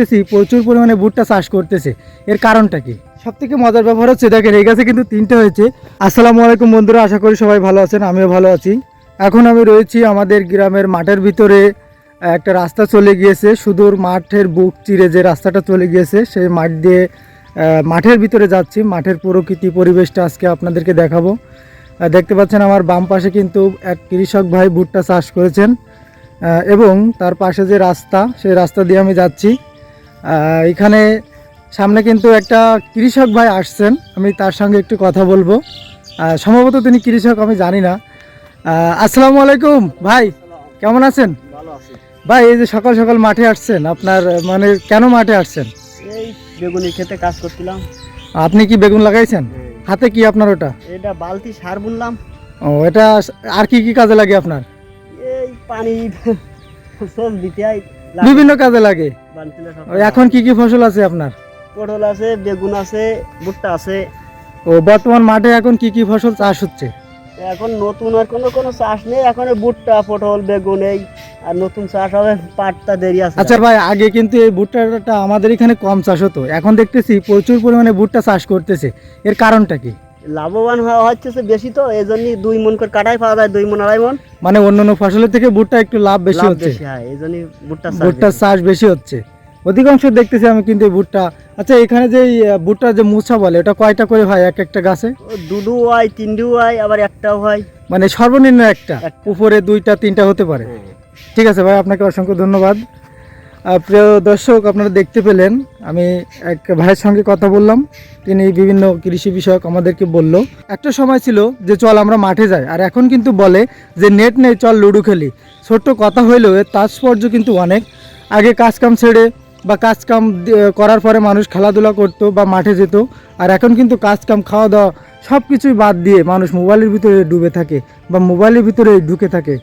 দেখতেছি, প্রচুর পরিমাণে ভুট্টা চাষ করতেছে। এর কারণটা কি? সব থেকে মজার ব্যাপার হচ্ছে, দেখেন, এই গাছে কিন্তু তিনটে হয়েছে। আসসালামু আলাইকুম বন্ধুরা, আশা করি সবাই ভালো আছেন, আমিও ভালো আছি। এখন আমি রয়েছি আমাদের গ্রামের মাঠের ভিতরে, একটা রাস্তা চলে গিয়েছে, সুদূর মাঠের বুক চিরে যে রাস্তাটা চলে গিয়েছে, সেই মাঠ দিয়ে মাঠের ভিতরে যাচ্ছি, মাঠের প্রকৃতি পরিবেশটা আজকে আপনাদেরকে দেখাবো। দেখতে পাচ্ছেন আমার বাম পাশে কিন্তু এক কৃষক ভাই ভুট্টা চাষ করেছেন এবং তার পাশে যে রাস্তা, সেই রাস্তা দিয়ে আমি যাচ্ছি। এখানে সামনে কিন্তু একটা কৃষক ভাই আসছেন আমি তার সঙ্গে একটু কথা বলব। সম্ভবত তিনি কৃষক আমি জানি না। আসসালামু আলাইকুম ভাই কেমন আছেন? ভাই এই যে সকাল সকাল মাঠে আসছেন আপনার মানে কেন মাঠে আসছেন? এই বেগুনি খেতে কাজ করছিলাম। আপনি কি বেগুন লাগাইছেন? হাতে কি আপনার ওটা? এটা বালতি সার বুনলাম। ও এটা আর কি কি কাজে লাগে আপনার? এই পানি সব দিতে বিভিন্ন কাজে লাগে। এখন কি কি ফসল আছে আপনার? পটল আছে বেগুন আছে ভুট্টা আছে। ও বর্তমান মাঠে এখন কি কি ফসল চাষ হচ্ছে? এখন নতুন আর কোনো কোনো চাষ নেই এখন ভুট্টা পটল বেগুন এই আর নতুন চাষ হবে পাটটা দেরি আছে। আচ্ছা ভাই আগে কিন্তু এই ভুট্টাটা আমাদের এখানে কম চাষ হতো। এখন দেখতেছি প্রচুর পরিমাণে ভুট্টা চাষ করতেছে। এর কারণটা কি? লাভবান হওয়া হচ্ছে সে বেশি তো এই জন্যই দুই মন করে কাটাই পাওয়া যায় দুই মন আড়াই মন। মানে অন্যান্য ফসলের থেকে ভুট্টা একটু লাভ বেশি হচ্ছে। হয় এই জন্যই ভুট্টা চাষ ভুট্টার। চাষ বেশি হচ্ছে। অধিকাংশ দেখতেছি আমি কিন্তু এই ভুট্টা। আচ্ছা এখানে যে ভুট্টার যে মুছা বলে এটা কয়টা করে হয় এক একটা গাছে? দুডু হয় তিনডু হয় আবার একটাও হয়। মানে সর্বনিম্ন একটা। উপরে দুইটা তিনটা হতে পারে। ঠিক আছে ভাই আপনাকে অসংখ্য ধন্যবাদ। প্রিয় দর্শক, আপনারা দেখতে পেলেন, আমি এক ভাইয়ের সঙ্গে কথা বললাম। তিনি বিভিন্ন কৃষি বিষয়ক আমাদেরকে বলল। একটা সময় ছিল যে, চল আমরা মাঠে যাই, আর এখন কিন্তু বলে যে, নেট নেই, চল লুডো খেলি। ছোট্ট কথা হইলেও এর তাৎপর্য কিন্তু অনেক। আগে কাজকাম ছেড়ে বা কাজকাম করার পরে মানুষ খেলাধুলা করতো বা মাঠে যেত, আর এখন কিন্তু কাজকাম খাওয়া দাওয়া সব কিছুই বাদ দিয়ে মানুষ মোবাইলের ভিতরে ডুবে থাকে বা মোবাইলের ভিতরে ঢুকে থাকে।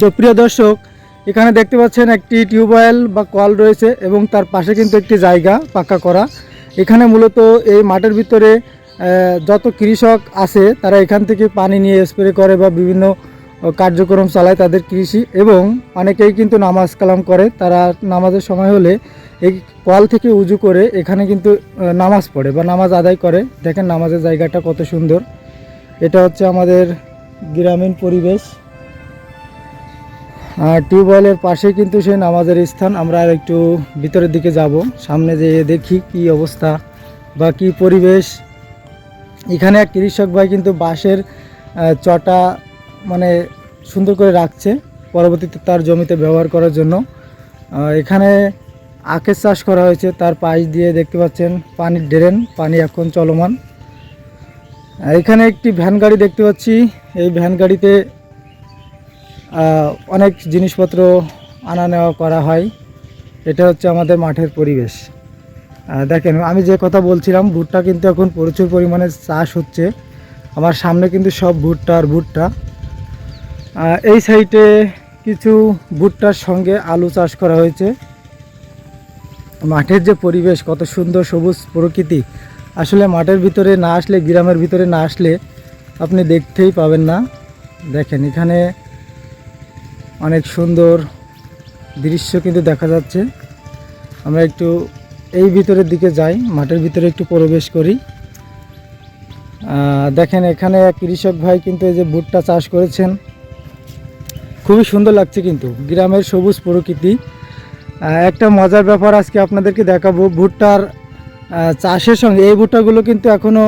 তো প্রিয় দর্শক এখানে দেখতে পাচ্ছেন একটি টিউবওয়েল বা কল রয়েছে এবং তার পাশে কিন্তু একটি জায়গা পাকা করা। এখানে মূলত এই মাঠের ভিতরে যত কৃষক আছে, তারা এখান থেকে পানি নিয়ে স্প্রে করে বা বিভিন্ন কার্যক্রম চালায় তাদের কৃষি এবং অনেকেই কিন্তু নামাজ কালাম করে। তারা নামাজের সময় হলে এই কল থেকে উজু করে এখানে কিন্তু নামাজ পড়ে বা নামাজ আদায় করে। দেখেন নামাজের জায়গাটা কত সুন্দর। এটা হচ্ছে আমাদের গ্রামীণ পরিবেশ। টিউবওয়েলের পাশে কিন্তু সেই নামাজের স্থান। আমরা আর একটু ভিতরের দিকে যাব। সামনে যেয়ে দেখি কি অবস্থা বা কি পরিবেশ। এখানে এক কৃষক ভাই কিন্তু বাঁশের চটা মানে সুন্দর করে রাখছে পরবর্তীতে তার জমিতে ব্যবহার করার জন্য। এখানে আখের চাষ করা হয়েছে। তার পাশ দিয়ে দেখতে পাচ্ছেন পানির ড্রেন। পানি এখন চলমান। এখানে একটি ভ্যান গাড়ি দেখতে পাচ্ছি। এই ভ্যান গাড়িতে অনেক জিনিসপত্র আনা নেওয়া করা হয়। এটা হচ্ছে আমাদের মাঠের পরিবেশ। দেখেন, আমি যে কথা বলছিলাম, ভুট্টা কিন্তু এখন প্রচুর পরিমাণে চাষ হচ্ছে। আমার সামনে কিন্তু সব ভুট্টা আর ভুট্টা। এই সাইডে কিছু ভুট্টার সঙ্গে আলু চাষ করা হয়েছে। মাঠের যে পরিবেশ, কত সুন্দর সবুজ প্রকৃতি। আসলে মাঠের ভিতরে না আসলে, গ্রামের ভিতরে না আসলে আপনি দেখতেই পাবেন না। দেখেন, এখানে অনেক সুন্দর দৃশ্য কিন্তু দেখা যাচ্ছে। আমরা একটু এই ভিতরের দিকে যাই, মাঠের ভিতরে একটু প্রবেশ করি। দেখেন এখানে এক কৃষক ভাই কিন্তু এই যে ভুট্টা চাষ করেছেন। খুবই সুন্দর লাগছে কিন্তু, গ্রামের সবুজ প্রকৃতি। একটা মজার ব্যাপার আজকে আপনাদেরকে দেখাবো, ভুট্টার চাষের সঙ্গে, এই ভুট্টাগুলো কিন্তু এখনও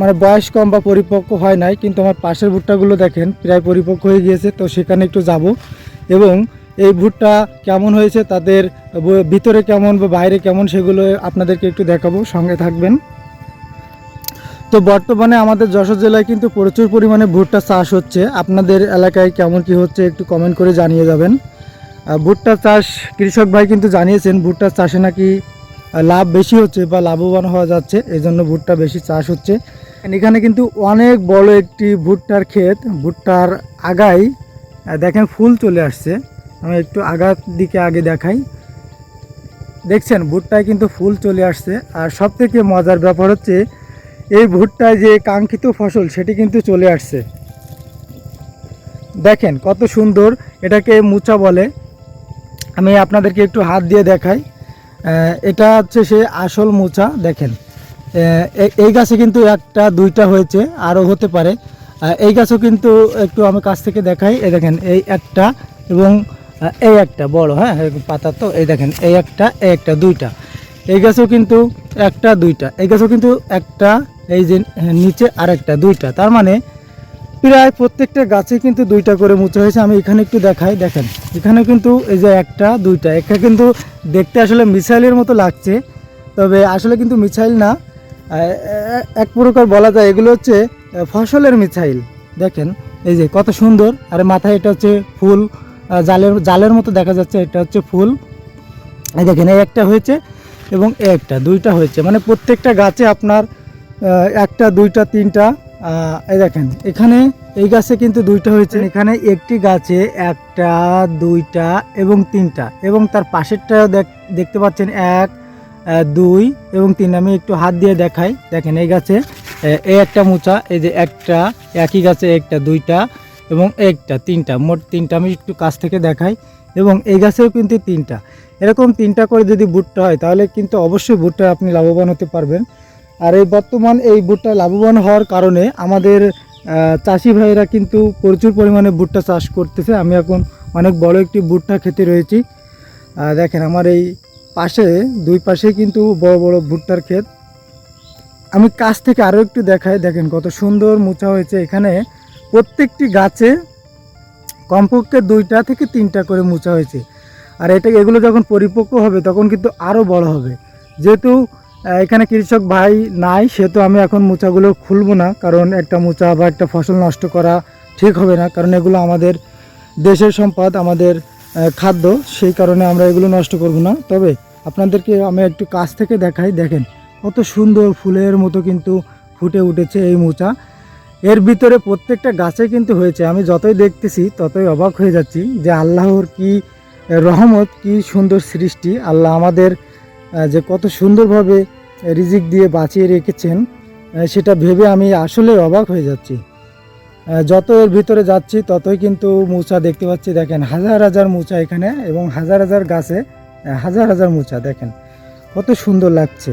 মানে বয়স কম বা পরিপক্ক হয় নাই, কিন্তু আমার পাশের ভুট্টাগুলো দেখেন, প্রায় পরিপক্ক হয়ে গিয়েছে, তো সেখানে একটু যাব। এবং এই ভুট্টা কেমন হয়েছে, তাদের ভিতরে কেমন বা বাইরে কেমন সেগুলো আপনাদেরকে একটু দেখাবো, সঙ্গে থাকবেন। তো বর্তমানে আমাদের যশোর জেলায় কিন্তু প্রচুর পরিমাণে ভুট্টা চাষ হচ্ছে। আপনাদের এলাকায় কেমন কি হচ্ছে একটু কমেন্ট করে জানিয়ে যাবেন। ভুট্টা চাষ, কৃষক ভাই কিন্তু জানিয়েছেন, ভুট্টা চাষে নাকি লাভ বেশি হচ্ছে বা লাভবান হওয়া যাচ্ছে এই জন্য ভুট্টা বেশি চাষ হচ্ছে। এখানে কিন্তু অনেক বড় একটি ভুট্টার ক্ষেত ভুট্টার আহ, দেখেন ফুল চলে আসছে। আমি একটু আগার দিকে আগে দেখাই। দেখছেন ভুট্টায় কিন্তু ফুল চলে আসছে। আর সব থেকে মজার ব্যাপার হচ্ছে এই ভুট্টায় যে কাঙ্ক্ষিত ফসল সেটি কিন্তু চলে আসছে। দেখেন কত সুন্দর এটাকে মুচা বলে। আমি আপনাদেরকে একটু হাত দিয়ে দেখাই। এটা হচ্ছে সে আসল মোচা, দেখেন। এই গাছে কিন্তু একটা, দুইটা হয়েছে আরও হতে পারে। এই গাছও কিন্তু একটু আমি কাছ থেকে দেখাই। এই দেখেন, এই একটা এবং এই একটা বড় হ্যাঁ পাতা তো, এই দেখেন, এই একটা এই একটা, দুইটা। এই গাছও কিন্তু একটা, দুইটা। এই গাছও কিন্তু একটা, এই যে নিচে আর একটা দুইটা। তার মানে প্রায় প্রত্যেকটা গাছে কিন্তু দুইটা করে মুচা হয়েছে, আমি এখানে একটু দেখাই, দেখেন। এখানে কিন্তু এই যে একটা, দুইটা, একটা কিন্তু দেখতে আসলে মিসাইলের মতো লাগছে, তবে আসলে কিন্তু মিসাইল না। এক প্রকার বলা যায়, এগুলো হচ্ছে ফসলের মিসাইল, দেখেন। এই যে কত সুন্দর, আর মাথায় এটা হচ্ছে ফুল জালের জালের মতো দেখা যাচ্ছে, এটা হচ্ছে ফুল। এই দেখেন, এই একটা হয়েছে এবং একটা, দুইটা হয়েছে। মানে প্রত্যেকটা গাছে আপনার একটা, দুইটা, তিনটা এই দেখেন, এখানে এই গাছে কিন্তু দুইটা হয়েছে। এখানে একটি গাছে একটা, দুইটা এবং তিনটা। এবং তার পাশেরটা দেখতে পাচ্ছেন এক দুই এবং তিন। আমি একটু হাত দিয়ে দেখাই। দেখেন, এই গাছে এই একটা মোচা, এই যে একটা, একই গাছে একটা, দুইটা এবং একটা, তিনটা। মোট তিনটা আমি একটু কাছ থেকে দেখাই। এবং এই গাছেও কিন্তু তিনটা। এরকম তিনটা করে যদি ভুট্টা হয়, তাহলে কিন্তু অবশ্যই ভুট্টা আপনি লাভবান হতে পারবেন। আর এই বর্তমান এই ভুট্টা লাভবান হওয়ার কারণে আমাদের চাষি ভাইরা কিন্তু প্রচুর পরিমাণে ভুট্টা চাষ করতেছে। আমি এখন অনেক বড় একটি ভুট্টা খেতে রয়েছি। দেখেন আমার এই পাশে, দুই পাশে কিন্তু বড় বড় ভুট্টার ক্ষেত। আমি কাছ থেকে আরও একটু দেখাই। দেখেন কত সুন্দর মোচা হয়েছে এখানে। প্রত্যেকটি গাছে কমপক্ষে দুইটা থেকে তিনটা করে মোচা হয়েছে। আর এটা, এগুলো যখন পরিপক্ক হবে তখন কিন্তু আরও বড় হবে। যেহেতু এখানে কৃষক ভাই নাই, সেহেতু আমি এখন মোচাগুলো খুলবো না, কারণ একটা মোচা বা একটা ফসল নষ্ট করা ঠিক হবে না, কারণ এগুলো আমাদের দেশের সম্পদ, আমাদের খাদ্য, সেই কারণে আমরা এগুলো নষ্ট করব না। তবে আপনাদেরকে আমি একটু কাছ থেকে দেখাই, দেখেন কত সুন্দর ফুলের মতো কিন্তু ফুটে উঠেছে এই মোচা। এর ভিতরে প্রত্যেকটা গাছে কিন্তু হয়েছে, আমি যতই দেখতেছি ততই অবাক হয়ে যাচ্ছি যে আল্লাহর কি রহমত, কি সুন্দর সৃষ্টি, আল্লাহ আমাদের যে কত সুন্দরভাবে রিজিক দিয়ে বাঁচিয়ে রেখেছেন সেটা ভেবে আমি আসলে অবাক হয়ে যাচ্ছি। যত এর ভিতরে যাচ্ছি, ততই কিন্তু মোচা দেখতে পাচ্ছি। দেখেন, হাজার হাজার মোচা এখানে এবং হাজার হাজার গাছে হাজার হাজার মোচা, দেখেন, কত সুন্দর লাগছে।